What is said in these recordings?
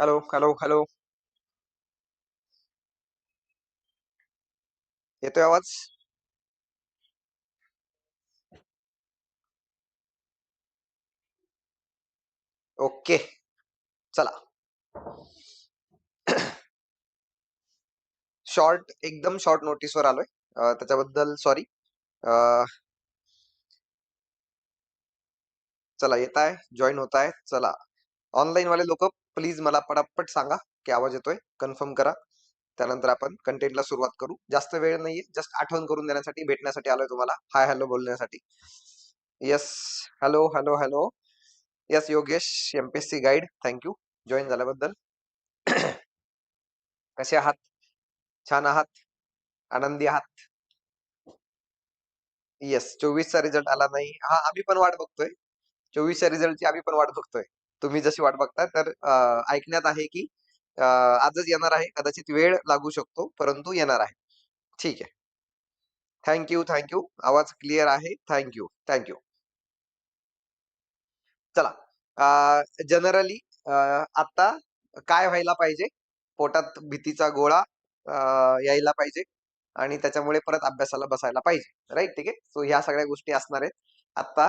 Hello hello hello येतोय आवाज? Okay चला. शॉर्ट एकदम शॉर्ट नोटीसवर आलोय. त्याच्याबद्दल सॉरी चला येत आहे जॉईन होत आहे चला. ऑनलाईन वाले लोक प्लीज मला पटापट सांगा की आवाज येतोय. कन्फर्म करा. त्यानंतर आपण कंटेंटला सुरुवात करू. जास्त वेळ नाहीये. जस्ट आठवण करून देण्यासाठी भेटण्यासाठी आलोय तुम्हाला. हाय हॅलो बोलण्यासाठी. Yes hello hello hello yes Yogesh MPSC guide thank you join झाल्याबद्दल. कसे आहात? छान आहात? आनंदी आहात? येस चोवीसचा रिझल्ट आला नाही. हा आम्ही पण वाट बघतोय. चोवीसच्या रिझल्टची आम्ही पण वाट बघतोय. तुम्ही जशी वाट बघताय तर ऐकण्यात आहे की आजच येणार आहे कदाचित वेळ लागू शकतो परंतु येणार आहे. ठीक आहे. थँक्यू थँक्यू आवाज क्लिअर आहे. थँक्यू थँक्यू चला जनरली आता काय व्हायला पाहिजे? पोटात भीतीचा गोळा यायला पाहिजे आणि त्याच्यामुळे परत अभ्यासाला बसायला पाहिजे. राईट ठीक आहे? सो ह्या सगळ्या गोष्टी असणार आहेत. आता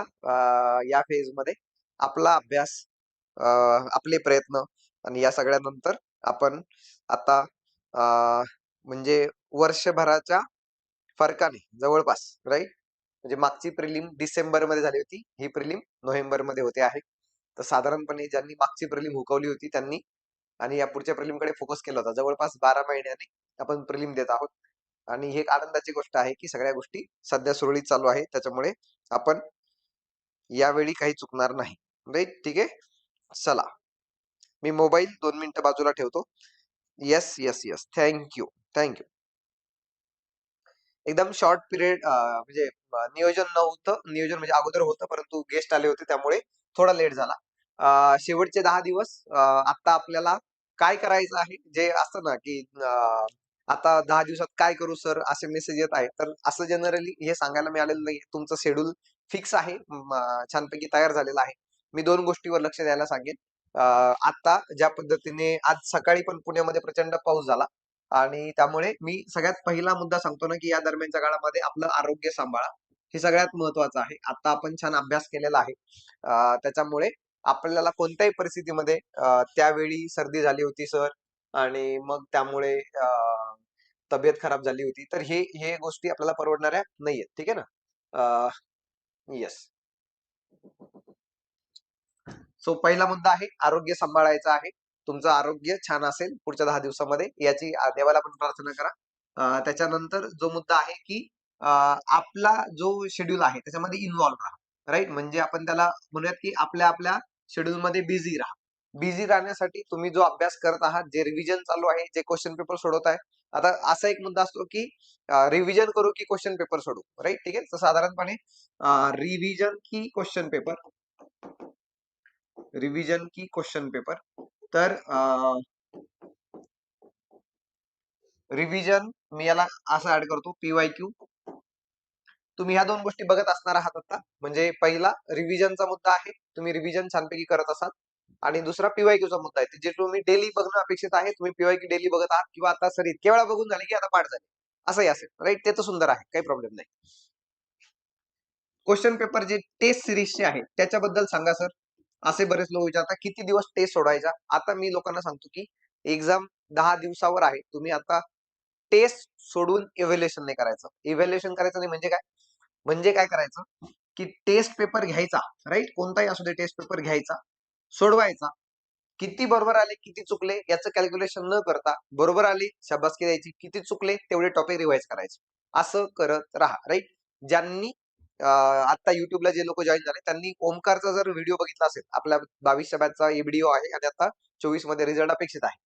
या फेजमध्ये आपला अभ्यास आपले प्रयत्न आणि या सगळ्यानंतर आपण आता म्हणजे वर्षभराच्या फरकाने जवळपास राईट म्हणजे मागची प्रिलिम डिसेंबरमध्ये झाली होती. ही प्रिलिम नोव्हेंबरमध्ये होते आहे. तर साधारणपणे ज्यांनी मागची प्रिलिम हुकवली होती त्यांनी आणि या पुढच्या प्रिलिमकडे फोकस केला होता. जवळपास बारा महिन्याने आपण प्रिलिम देत आहोत. आणि ही एक आनंदाची गोष्ट आहे की सगळ्या गोष्टी सध्या सुरळीत चालू आहे. त्याच्यामुळे आपण यावेळी काही चुकणार नाही. राईट ठीक आहे? चला. मी मोबाईल दोन मिनिटं बाजूला ठेवतो. Yes yes yes thank you thank you एकदम शॉर्ट पिरियड म्हणजे नियोजन नव्हतं. नियोजन म्हणजे अगोदर होतं परंतु गेस्ट आले होते त्यामुळे थोडा लेट झाला. शेवटचे दहा दिवस आता आपल्याला काय करायचं आहे? जे असतं ना की आता दहा दिवसात काय करू सर असे मेसेज येत आहे तर असं जनरली हे सांगायला मिळालेलं नाही तुमचं शेड्यूल फिक्स आहे. छानपैकी तयार झालेलं आहे. मी दोन गोष्टीवर लक्ष द्यायला सांगेन. अं, आता ज्या पद्धतीने आज सकाळी पण पुण्यामध्ये प्रचंड पाऊस झाला आणि त्यामुळे मी सगळ्यात पहिला मुद्दा सांगतो ना की या दरम्यानच्या काळामध्ये आपलं आरोग्य सांभाळा. हे सगळ्यात महत्वाचं आहे. आता आपण छान अभ्यास केलेला आहे. अं, त्याच्यामुळे आपल्याला कोणत्याही परिस्थितीमध्ये त्यावेळी सर्दी झाली होती सर आणि मग त्यामुळे अं, तब्येत खराब झाली होती. तर हे हे गोष्टी आपल्याला परवडणाऱ्या नाहीयेत. ठीक आहे ना? येस सो पहिला मुद्दा आहे आरोग्य सांभाळायचा आहे. तुमचं आरोग्य छान असेल पुढच्या दहा दिवसामध्ये याची देवाला पण प्रार्थना करा. त्याच्यानंतर जो मुद्दा आहे की आपला जो शेड्यूल आहे त्याच्यामध्ये इन्व्हॉल्व्ह राहा. राईट म्हणजे आपण त्याला म्हणूयात की आपल्या आपल्या शेड्यूल मध्ये बिझी राहा. बिझी राहण्यासाठी तुम्ही जो अभ्यास करत आहात जे रिव्हिजन चालू आहे जे क्वेश्चन पेपर सोडवत आहे. आता असा एक मुद्दा असतो की रिव्हिजन करू की क्वेश्चन पेपर सोडू. राईट ठीक आहे? तर साधारणपणे रिव्हिजन की क्वेश्चन पेपर रिव्हिजन की क्वेश्चन पेपर तर रिव्हिजन मी याला असं ऍड करतो पीवाय क्यू तुम्ही ह्या दोन गोष्टी बघत असणार आहात आता. म्हणजे पहिला रिव्हिजनचा मुद्दा आहे तुम्ही रिव्हिजन छानपैकी करत असाल. आणि दुसरा पीवाय चा मुद्दा आहे जे तुम्ही डेली बघणं अपेक्षित आहे तुम्ही पीवाय क्यू डेली बघत आहात किंवा आता सर इतक्या वेळा बघून झाले की आता पाठ झाले. असंही असेल राईट ते तर सुंदर आहे काही प्रॉब्लेम नाही. क्वेश्चन पेपर जे टेस्ट सिरीजचे आहे त्याच्याबद्दल सांगा सर. असे बरेच लोक विचारतात किती दिवस टेस्ट सोडायचा? आता मी लोकांना सांगतो की एक्झाम दहा दिवसावर आहे. तुम्ही आता टेस्ट सोडून इव्हॅल्युएशन नाही करायचं. इव्हॅल्युएशन करायचं नाही म्हणजे काय? म्हणजे काय करायचं? की टेस्ट पेपर घ्यायचा राईट कोणताही असू दे टेस्ट पेपर घ्यायचा सोडवायचा. किती बरोबर आले किती चुकले याचं कॅल्क्युलेशन न करता बरोबर आले शाबासकी द्यायची. किती चुकले तेवढे टॉपिक रिवाइज करायचे. असं करत राहा राईट ज्यांनी आता युट्यूबला जे लोक जॉईन झाले त्यांनी ओमकारचा जर व्हिडिओ बघितला असेल आपल्या बावीसच्या बॅचचा एबीडीओ आहे आणि आता चोवीसमध्ये रिझल्ट अपेक्षित आहे.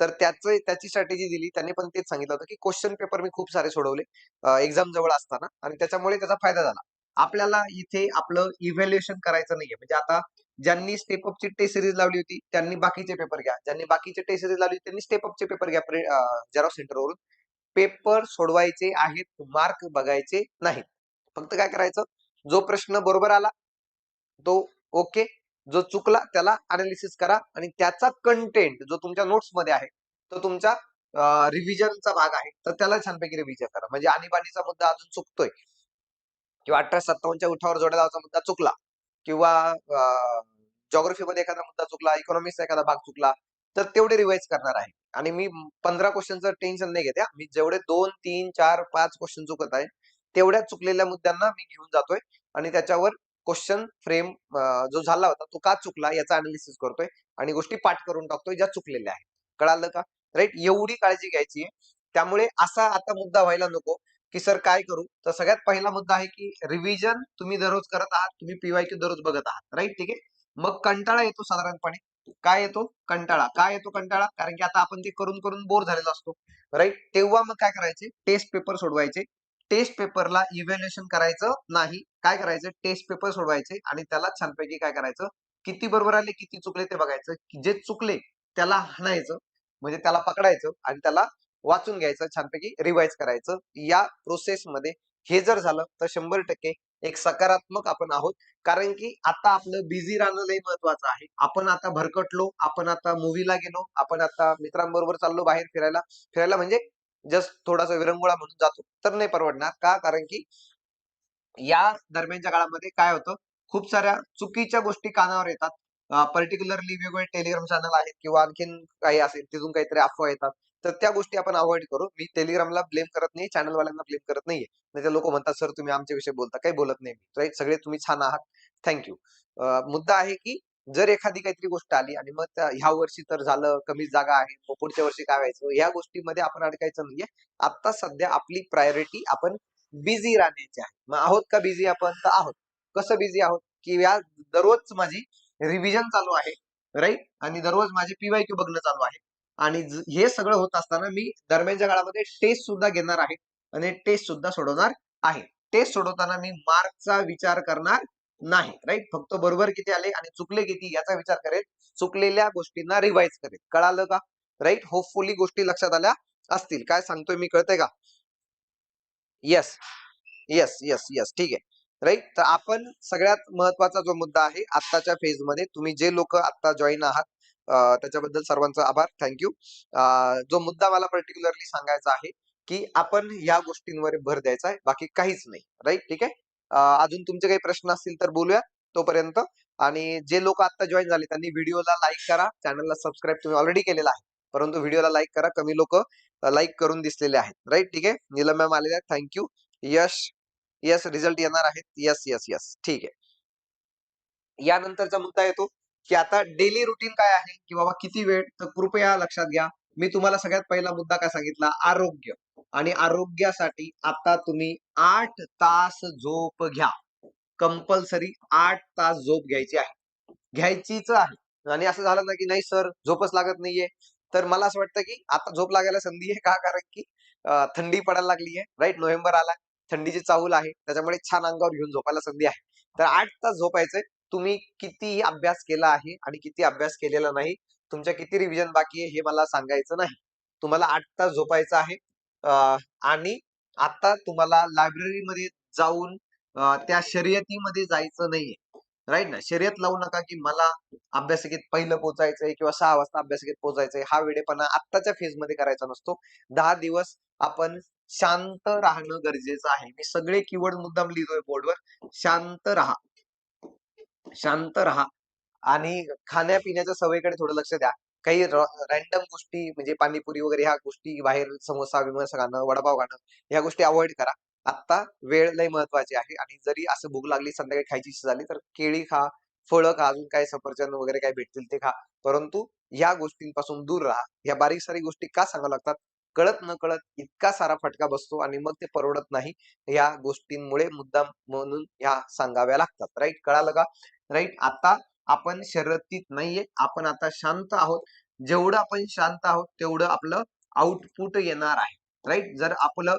तर त्याचं त्याची स्ट्रॅटेजी दिली त्यांनी पण तेच सांगितलं होतं की क्वेश्चन पेपर मी खूप सारे सोडवले एक्झाम जवळ असताना आणि त्याच्यामुळे त्याचा फायदा झाला. आपल्याला इथे आपलं इव्हॅल्युएशन करायचं नाहीये. म्हणजे आता ज्यांनी स्टेप अपची टेस्ट सिरीज लावली होती त्यांनी बाकीचे पेपर घ्या. ज्यांनी बाकीचे टेस्ट सिरीज लावली होती, त्यांनी स्टेप अपचे पेपर घ्या जेरॉक्स सेंटरवरून पेपर सोडवायचे आहेत मार्क बघायचे नाहीत. फक्त काय करायचं? जो प्रश्न बरोबर आला तो ओके. जो चुकला त्याला अनालिसिस करा आणि त्याचा कंटेंट जो तुमच्या नोट्समध्ये आहे तो तुमच्या रिव्हिजनचा भाग आहे तर त्याला छानपैकी रिव्हिजन करा. म्हणजे आणीबाणीचा मुद्दा अजून चुकतोय. किंवा अठरा सत्तावन्नच्या उठावर जोड्या मुद्दा चुकला. किंवा जॉग्रफीमध्ये एखादा मुद्दा चुकला इकॉनॉमिक्सचा एखादा भाग चुकला तर तेवढे रिवाइज करणार आहे. आणि मी पंधरा क्वेश्चनचं टेन्शन नाही घेते मी जेवढे दोन तीन चार पाच क्वेश्चन चुकत आहे तेवढ्या चुकलेल्या मुद्द्यांना मी घेऊन जातोय आणि त्याच्यावर क्वेश्चन फ्रेम जो झाला होता तो का चुकला याचा अनालिसिस करतोय आणि गोष्टी पाठ करून टाकतोय ज्या चुकलेल्या आहेत. कळालं का? राईट एवढी काळजी घ्यायची आहे. त्यामुळे असा आता मुद्दा व्हायला नको की सर काय करू? तर सगळ्यात पहिला मुद्दा आहे की रिव्हिजन तुम्ही दररोज करत आहात. तुम्ही पीवाय क्यू दररोज बघत आहात. राईट ठीक आहे? मग कंटाळा येतो साधारणपणे. काय येतो? कंटाळा. काय येतो कंटाळा? कारण की आता आपण ते करून करून बोर झालेला असतो. राईट तेव्हा मग काय करायचे? टेस्ट पेपर सोडवायचे. टेस्ट पेपरला इव्हॅल्युएशन करायचं नाही. काय करायचं? टेस्ट पेपर सोडवायचे आणि त्याला छानपैकी काय करायचं? किती बरोबर आले किती चुकले ते बघायचं. जे चुकले त्याला हाणायचं. म्हणजे त्याला पकडायचं आणि त्याला वाचून घ्यायचं छानपैकी रिवाइज करायचं. या प्रोसेसमध्ये हे जर झालं तर शंभर टक्के एक सकारात्मक आपण आहोत. कारण की आता आपलं बिझी राहणं लई महत्वाचं आहे. आपण आता भरकटलो आपण आता मूवीला गेलो आपण आता मित्रांबरोबर चाललो बाहेर फिरायला. फिरायला म्हणजे जस्ट थोडासा विरंगुळा म्हणून जातो. तर नाही परवडणार. का? कारण की या दरम्यानच्या काळामध्ये काय होतं? खूप साऱ्या चुकीच्या गोष्टी कानावर येतात. पर्टिक्युलरली वेगवेगळे टेलिग्राम चॅनल आहेत किंवा आणखीन काही असेल तिथून काहीतरी अफवा येतात. तर त्या गोष्टी आपण अवॉइड करू. मी टेलिग्रामला ब्लेम करत नाही चॅनलवाल्यांना ब्लेम करत नाहीये. नाही लोक म्हणतात सर तुम्ही आमच्या विषयी बोलता काही बोलत नाही राईट सगळे तुम्ही छान आहात. थँक्यू मुद्दा आहे की जर एखादी काहीतरी गोष्ट आली आणि मग ह्या वर्षी तर झालं कमी जागा आहे मग पुढच्या वर्षी काय व्हायचं? या गोष्टीमध्ये आपण अडकायचं नाहीये. आता सध्या आपली प्रायोरिटी आपण बिझी राहण्याची आहे. मग आहोत का बिझी आपण? तर आहोत. कसं बिझी आहोत? की या दररोज माझी रिव्हिजन चालू आहे राईट आणि दररोज माझे पीवाय क्यू बघणं चालू आहे. आणि हे सगळं होत असताना मी दरम्यानच्या काळामध्ये टेस्ट सुद्धा घेणार आहे. आणि टेस्ट सुद्धा सोडवणार आहे. टेस्ट सोडवताना मी मार्कचा विचार करणार नाही राईट फक्त बरोबर किती आले आणि चुकले किती याचा विचार करेल. चुकलेल्या गोष्टींना रिवाइज करेल. कळालं का? राईट होपफुली गोष्टी लक्षात आल्या असतील. काय सांगतोय मी कळतंय का? येस येस येस येस ठीक आहे. राईट तर आपण सगळ्यात महत्त्वाचा जो मुद्दा आहे आत्ताच्या फेजमध्ये तुम्ही जे लोक आता जॉईन आहात त्याच्याबद्दल सर्वांचा आभार. थँक्यू जो मुद्दा मला पर्टिक्युलरली सांगायचा आहे की आपण या गोष्टींवर भर द्यायचा आहे बाकी काहीच नाही. राईट ठीक आहे? अजून तुमचे काही प्रश्न असतील तर बोलूया तोपर्यंत. आणि जे लोक आता जॉईन झाले त्यांनी व्हिडिओला लाईक करा. चॅनलला सबस्क्राईब तुम्ही ऑलरेडी केलेला आहे. परंतु व्हिडिओला लाईक करा. कमी लोक लाईक करून दिसलेले आहेत. राईट ठीक आहे? नीलम मॅम आलेल्या thank you Yash yes result येणार आहेत. यस यस यस ठीक आहे. यानंतरचा मुद्दा येतो की आता डेली रुटीन काय आहे? की बाबा किती वेळ? तर कृपया लक्षात घ्या. मी तुम्हाला सगळ्यात पहिला मुद्दा काय सांगितला? आरोग्य. आणि आरोग्यासाठी आता तुम्ही आठ तास झोप घ्या. कंपल्सरी आठ तास झोप घ्यायची आहे. घ्यायचीच आहे. आणि असं झालं ना की नाही सर झोपच लागत नाहीये. तर मला असं वाटतं की आता झोप लागायला संधी आहे का? कारण की थंडी पडायला लागली आहे राईट नोव्हेंबर आला थंडीची चाहूल आहे त्याच्यामुळे छान अंगावर घेऊन झोपायला संधी आहे. तर आठ तास झोपायचंय. तुम्ही किती अभ्यास केला आहे आणि किती अभ्यास केलेला नाही तुमच्या किती रिव्हिजन बाकी आहे हे मला सांगायचं नाही. तुम्हाला आठ तास झोपायचं आहे. आणि आता तुम्हाला लायब्ररीमध्ये जाऊन त्या शर्यतीमध्ये जायचं नाहीये. राईट ना? शर्यत लावू नका की मला अभ्यासिकेत पहिलं पोचायचंय किंवा सहा वाजता अभ्यासिकेत पोचायचंय. हा वेळेपणा आत्ताच्या फेजमध्ये करायचा नसतो. दहा दिवस आपण शांत राहणं गरजेचं आहे. मी सगळे किवड मुद्दाम लिहितोय बोर्डवर शांत राहा. शांत राहा. आणि खाण्यापिण्याच्या सवयीकडे थोडं लक्ष द्या. काही रँडम गोष्टी म्हणजे पाणीपुरी वगैरे ह्या गोष्टी बाहेर समोसा विमोसा खाणं वडापाव खाणं ह्या गोष्टी अवॉइड करा. आता वेळ लय महत्वाची आहे आणि जरी असं भूक लागली संध्याकाळी खायची इच्छा झाली तर केळी खा फळं खा अजून काय सफरचंद वगैरे काय भेटतील ते खा. परंतु या गोष्टींपासून दूर राहा. या बारीक सारी गोष्टी का सांगाव्या लागतात? कळत न कळत इतका सारा फटका बसतो आणि मग ते परवडत नाही. या गोष्टींमुळे मुद्दाम म्हणून ह्या सांगाव्या लागतात. राईट कळालं का? राईट आता आपण शर्यतीत नाहीये. आपण आता शांत आहोत. जेवढं आपण शांत आहोत तेवढं आपलं आउटपुट येणार आहे. राईट जर आपलं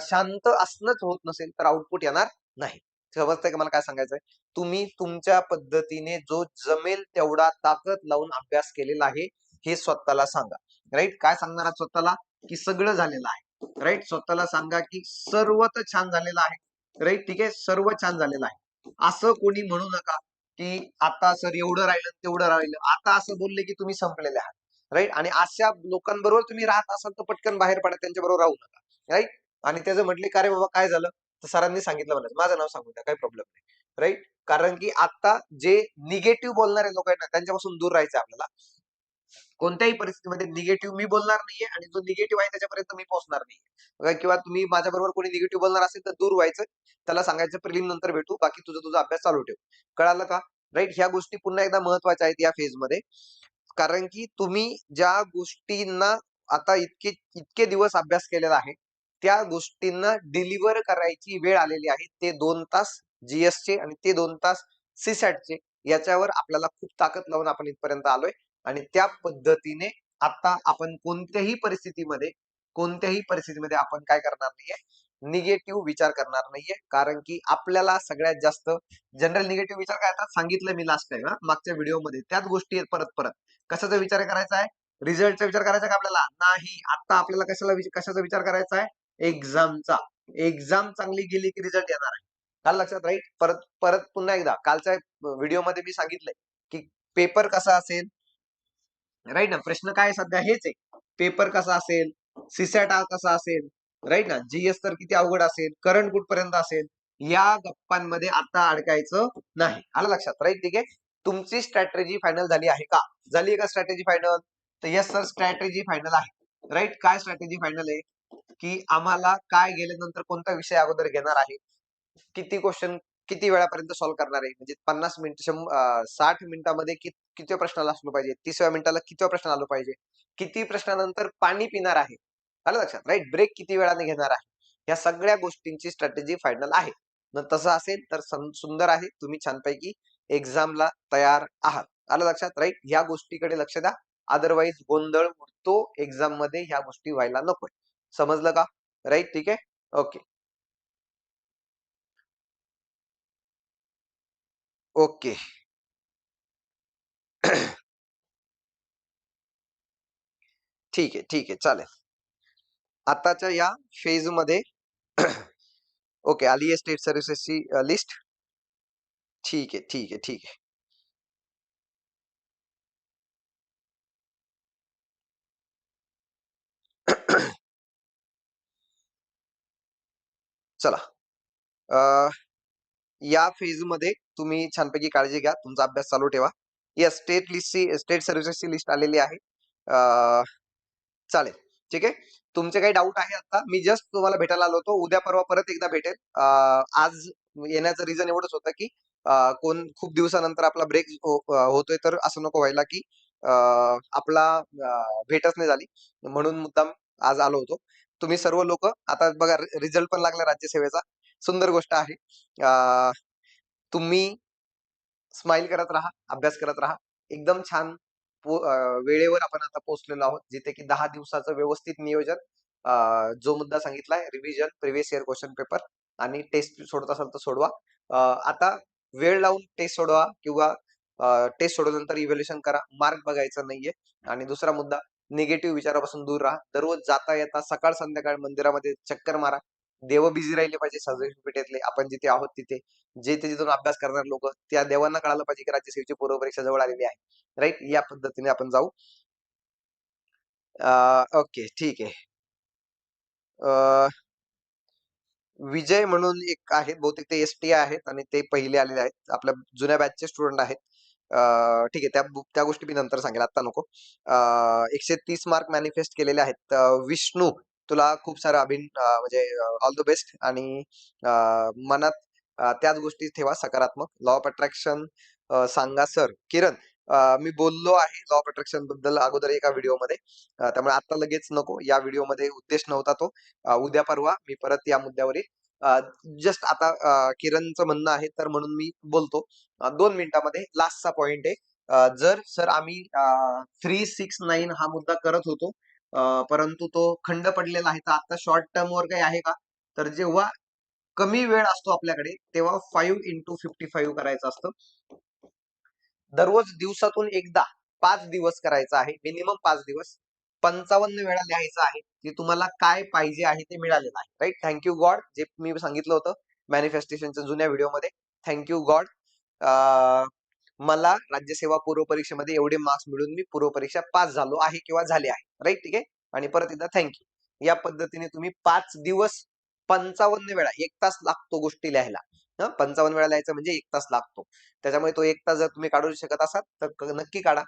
शांत असणंच होत नसेल तर आउटपुट येणार नाही. समजतंय का मला काय सांगायचंय? तुम्ही तुमच्या पद्धतीने जो जमेल तेवढा ताकद लावून अभ्यास केलेला आहे हे स्वतःला सांगा. राईट काय सांगणार आहात स्वतःला? की सगळं झालेलं आहे. राईट स्वतःला सांगा की सर्व तर छान झालेलं आहे. राईट ठीक आहे? सर्व छान झालेलं आहे. असं कोणी म्हणू नका. की आता सर एवढं राहिलं तेवढं राहिलं. आता असं बोलले की तुम्ही संपलेले आहात. राईट आणि अशा लोकांबरोबर तुम्ही राहत असाल तर पटकन बाहेर पडा त्यांच्या बरोबर राहू नका. राईट आणि त्याचं म्हटले का रे बाबा काय झालं? तर सरांनी सांगितलं मला माझं नाव सांगू द्या काही प्रॉब्लेम नाही. राईट कारण की आता जे निगेटिव्ह बोलणारे लोक आहेत ना त्यांच्यापासून दूर राहायचं आपल्याला. कोणत्याही परिस्थितीमध्ये निगेटिव्ह मी बोलणार नाहीये आणि जो निगेटिव्ह आहे त्याच्यापर्यंत मी पोहोचणार नाही किंवा तुम्ही माझ्याबरोबर कोणी निगेटिव्ह बोलणार असेल तर दूर व्हायचं. त्याला सांगायचं प्रिलिम नंतर भेटू बाकी तुझा तुझा अभ्यास चालू ठेव. कळालं का? राईट ह्या गोष्टी पुन्हा एकदा महत्त्वाच्या आहेत या फेजमध्ये. कारण की तुम्ही ज्या गोष्टींना आता इतके इतके दिवस अभ्यास केलेला आहे त्या गोष्टींना डिलिव्हर करायची वेळ आलेली आहे. ते दोन तास जीएसचे चे आणि ते दोन तास सीसॅटचे चे याच्यावर आपल्याला खूप ताकद लावून आपण इथपर्यंत आलोय. आणि त्या पद्धतीने आता आपण कोणत्याही परिस्थितीमध्ये कोणत्याही परिस्थितीमध्ये आपण काय करणार नाहीये? निगेटिव्ह विचार करणार नाहीये. कारण की आपल्याला सगळ्यात जास्त जनरल निगेटिव्ह विचार काय येतात? सांगितलं मी लास्ट टाइम मागच्या व्हिडिओमध्ये. त्याच गोष्टी आहेत परत परत. कशाचा विचार करायचा आहे? रिझल्टचा विचार करायचा का आपल्याला? नाही. आता आपल्याला कशाला कशाचा विचार करायचा आहे? एक्झामचा एक्झाम चांगली गेली की रिझल्ट येणार आहे. काल लक्षात राईट परत परत पुन्हा एकदा. कालच्या व्हिडिओमध्ये मी सांगितलंय की पेपर कसा असेल? राईट ना? प्रश्न काय सध्या? हेच आहे. पेपर कसा असेल? सीसॅट कसा असेल? राईट ना? जीएस तर किती अवघड असेल? करंट कुठपर्यंत असेल? या गप्पांमध्ये आता अडकायचं नाही. आलं लक्षात? राईट ठीक आहे? तुमची स्ट्रॅटेजी फायनल झाली आहे का? झाली आहे का स्ट्रॅटेजी फायनल तर येस सर स्ट्रॅटेजी फायनल आहे. राईट काय स्ट्रॅटेजी फायनल आहे? की आम्हाला काय गेल्यानंतर कोणता विषय अगोदर घेणार आहे? किती क्वेश्चन किती वेळापर्यंत सॉल्व्ह करणार आहे? म्हणजे पन्नास मिनिट साठ मिनिटामध्ये किती प्रश्नाला असलो पाहिजे? तीसव्या मिनिटाला किती प्रश्न आलो पाहिजे? किती प्रश्नानंतर पाणी पिणार आहे? आलं लक्षात? राईट ब्रेक किती वेळाने घेणार आहे? या सगळ्या गोष्टींची स्ट्रॅटेजी फायनल आहे. तसं असेल तर सुंदर आहे. तुम्ही छानपैकी एक्झामला तयार आहात. आलं लक्षात? राईट ह्या गोष्टीकडे लक्ष द्या. अदरवाईज गोंधळ उडतो. एक्झाममध्ये ह्या गोष्टी व्हायला नकोय. समजलं का? राईट ठीक आहे? ओके ओके ठीक आहे ठीक आहे चालेल. आताच्या या फेजमध्ये ओके आली आहे स्टेट सर्व्हिसेसची लिस्ट ठीक आहे ठीक आहे ठीक आहे. चला. या फेजमध्ये तुम्ही छानपैकी काळजी घ्या. तुमचा अभ्यास चालू ठेवा. या स्टेट लिस्टची स्टेट सर्व्हिसेसची लिस्ट आलेली आहे. चालेल. ठीक आहे? तुमचे काही डाऊट आहे आता? मी जस्ट तुम्हाला भेटायला आलो होतो. उद्या परवा परत एकदा भेटेल. आज येण्याचं रिझन एवढंच होतं की कोण खूप दिवसानंतर आपला ब्रेक हो, होतोय तर असं नको व्हायला की आपला भेटच नाही झाली. म्हणून मुद्दाम आज आलो होतो. तुम्ही सर्व लोक आता बघा रिझल्ट पण लागला राज्यसेवेचा. सुंदर गोष्ट आहे. अं, तुम्ही स्माइल करत राहा अभ्यास करत राहा. एकदम छान वेळेवर आपण आता पोहोचलेलो आहोत जिथे की दहा दिवसाचं व्यवस्थित नियोजन जो मुद्दा सांगितलाय revision previous year question paper आणि टेस्ट सोडत असाल तर सोडवा. आता वेळ लावून टेस्ट सोडवा किंवा टेस्ट सोडवल्यानंतर इव्हॅल्युएशन करा. मार्क बघायचा नाहीये आणि दुसरा मुद्दा निगेटिव्ह विचारापासून दूर राहा. दररोज जाता येता सकाळ संध्याकाळ मंदिरामध्ये चक्कर मारा. देव बिझी राहिले पाहिजे सजोशी पेठेतले आपण जिथे आहोत तिथे. जे ते जिथून अभ्यास करणार लोक त्या देवांना कळालं पाहिजे की राज्यसेवेची पूर्व परीक्षा जवळ आलेली आहे. राईट या पद्धतीने आपण जाऊ. ओके ठीक आहे. अं, विजय म्हणून एक आहेत बहुतेक ते एस टी आहेत आणि ते पहिले आलेले आहेत. आपल्या जुन्या बॅचचे स्टुडंट आहेत. अं, ठीक आहे. त्या त्या गोष्टी मी नंतर सांगेल. आता नको. अं, एकशे तीस मार्क मॅनिफेस्ट केलेले आहेत. विष्णू. तुला खूप सारं अभिन म्हणजे ऑल द बेस्ट आणि मनात त्याच गोष्टी ठेवा सकारात्मक. लॉ ऑफ अट्रॅक्शन सांगा सर. किरण मी बोललो आहे लॉ ऑफ अट्रॅक्शनबद्दल अगोदर एका व्हिडिओमध्ये. त्यामुळे आता लगेच नको. या व्हिडिओमध्ये उद्देश नव्हता तो. उद्या परवा मी परत या मुद्द्यावर जस्ट आता किरणचं म्हणणं आहे तर म्हणून मी बोलतो. दोन मिनिटामध्ये लास्टचा पॉइंट आहे. जर सर आम्ही थ्री सिक्स नाईन हा मुद्दा करत होतो परंतु तो खंड पडलेला आहे. तर आता शॉर्ट टर्म वर काही आहे का? तर जेव्हा कमी वेळ असतो आपल्याकडे तेव्हा फाईव्ह इंटू फिफ्टी फाईव्ह करायचं असतं. दररोज दिवसातून एकदा पाच दिवस करायचं आहे. मिनिमम पाच दिवस. पंचावन्न वेळा लिहायचं आहे. की तुम्हाला काय पाहिजे आहे ते मिळालेलं आहे. राईट थँक्यू गॉड जे मी सांगितलं होतं मॅनिफेस्टेशनच्या जुन्या व्हिडिओमध्ये थँक्यू गॉड मला राज्यसेवा पूर्व परीक्षेमध्ये एवढे मार्क्स मिळून मी पूर्व परीक्षा पास झालो आहे किंवा झाले आहे. राईट ठीक आहे? आणि परत एकदा थँक्यू या पद्धतीने तुम्ही पाच दिवस पंचावन्न वेळा एक तास लागतो गोष्टी लिहायला. पंचावन्न वेळा लिहायचं म्हणजे एक तास लागतो. त्याच्यामुळे तो एक तास जर तुम्ही काढू शकत असाल तर नक्की काढा.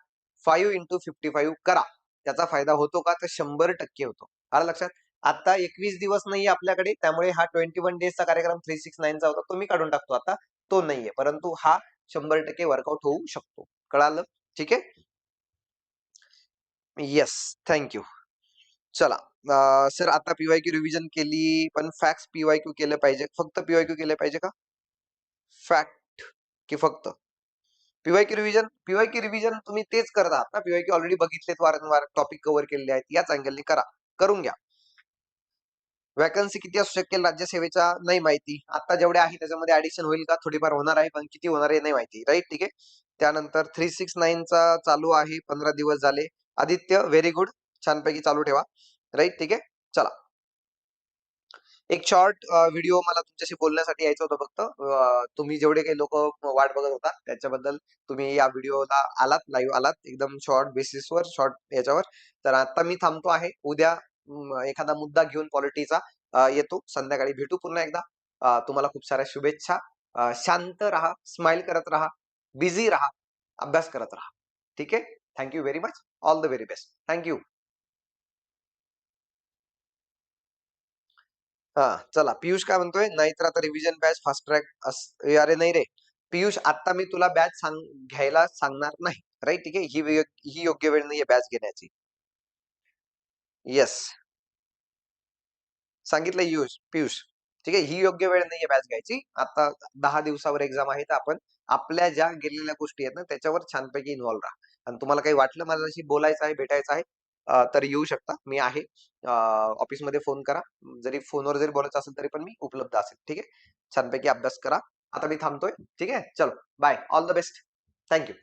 फाईव्ह इंटू फिफ्टी फाईव्ह करा. त्याचा फायदा होतो का? तर शंभर टक्के होतो. आला लक्षात? आता एकवीस दिवस नाहीये आपल्याकडे त्यामुळे हा ट्वेंटी वन डेजचा कार्यक्रम थ्री सिक्स नाईनचा होता तो मी काढून टाकतो आता. तो नाहीये. परंतु हा शंभर टक्के वर्कआउट होऊ शकतो. कळालं? ठीक आहे? येस थँक्यू चला सर आता पीवाय क्यू रिव्हिजन केली पण फॅक्ट पीवाय क्यू केलं पाहिजे. फक्त पीवाय क्यू केलं पाहिजे का? फॅक्ट की फक्त. PY Q revision PY Q revision तुम्ही तेच करत आहात ना? पीवाय क्यू ऑलरेडी बघितलेत वारंवार टॉपिक कव्हर केलेले आहेत याच अँगलने करा. करून घ्या. वॅकन्सी किती असू शकेल राज्यसेवेचा नाही माहिती. आता जेवढे आहे त्याच्यामध्ये ऍडिशन होईल का? थोडीफार होणार आहे पण किती होणार आहे नाही माहिती. राईट ठीक आहे? त्यानंतर थ्री सिक्स नाईनचा चालू आहे पंधरा दिवस झाले. आदित्य व्हेरी गुड छानपैकी चालू ठेवा. राईट ठीक आहे? चला. एक शॉर्ट व्हिडिओ मला तुमच्याशी बोलण्यासाठी यायचं होतं फक्त. तुम्ही जेवढे काही लोक वाट बघत होता त्याच्याबद्दल तुम्ही या व्हिडिओला आलात लाईव्ह आलात एकदम शॉर्ट बेसिसवर शॉर्ट याच्यावर. तर आता मी थांबतो आहे. उद्या एखादा मुद्दा घेऊन पॉलिटीचा येतो. संध्याकाळी भेटू पुन्हा एकदा. तुम्हाला खूप साऱ्या शुभेच्छा. शांत राहा स्माइल करत राहा बिझी राहा अभ्यास करत राहा. ठीक आहे? Thank you very much all the very best thank you हा चला. पियुष काय म्हणतोय? नाहीतर आता रिव्हिजन बॅच फास्ट ट्रॅक अरे नाही रे. पियुष आता मी तुला बॅच सांग घ्यायला सांगणार नाही. राईट ठीक आहे? ही ही योग्य वेळ नाहीये बॅच घेण्याची. येस सांगितलं युष पियुष. ठीक आहे? ही योग्य वेळ नाहीये बॅच घ्यायची. आता दहा दिवसावर एक्झाम आहे तर आपण. आपल्या ज्या गेलेल्या गोष्टी आहेत ना त्याच्यावर छानपैकी इन्व्हॉल्व्ह राहा. आणि तुम्हाला काही वाटलं माझ्याशी बोलायचं आहे भेटायचं आहे तर येऊ शकता. मी आहे. ऑफिसमध्ये फोन करा. जरी फोनवर जरी बोलायचं असेल तरी पण मी उपलब्ध असेल. ठीक आहे? छानपैकी अभ्यास करा. आता मी थांबतोय. ठीक आहे? चलो. Bye all the best thank you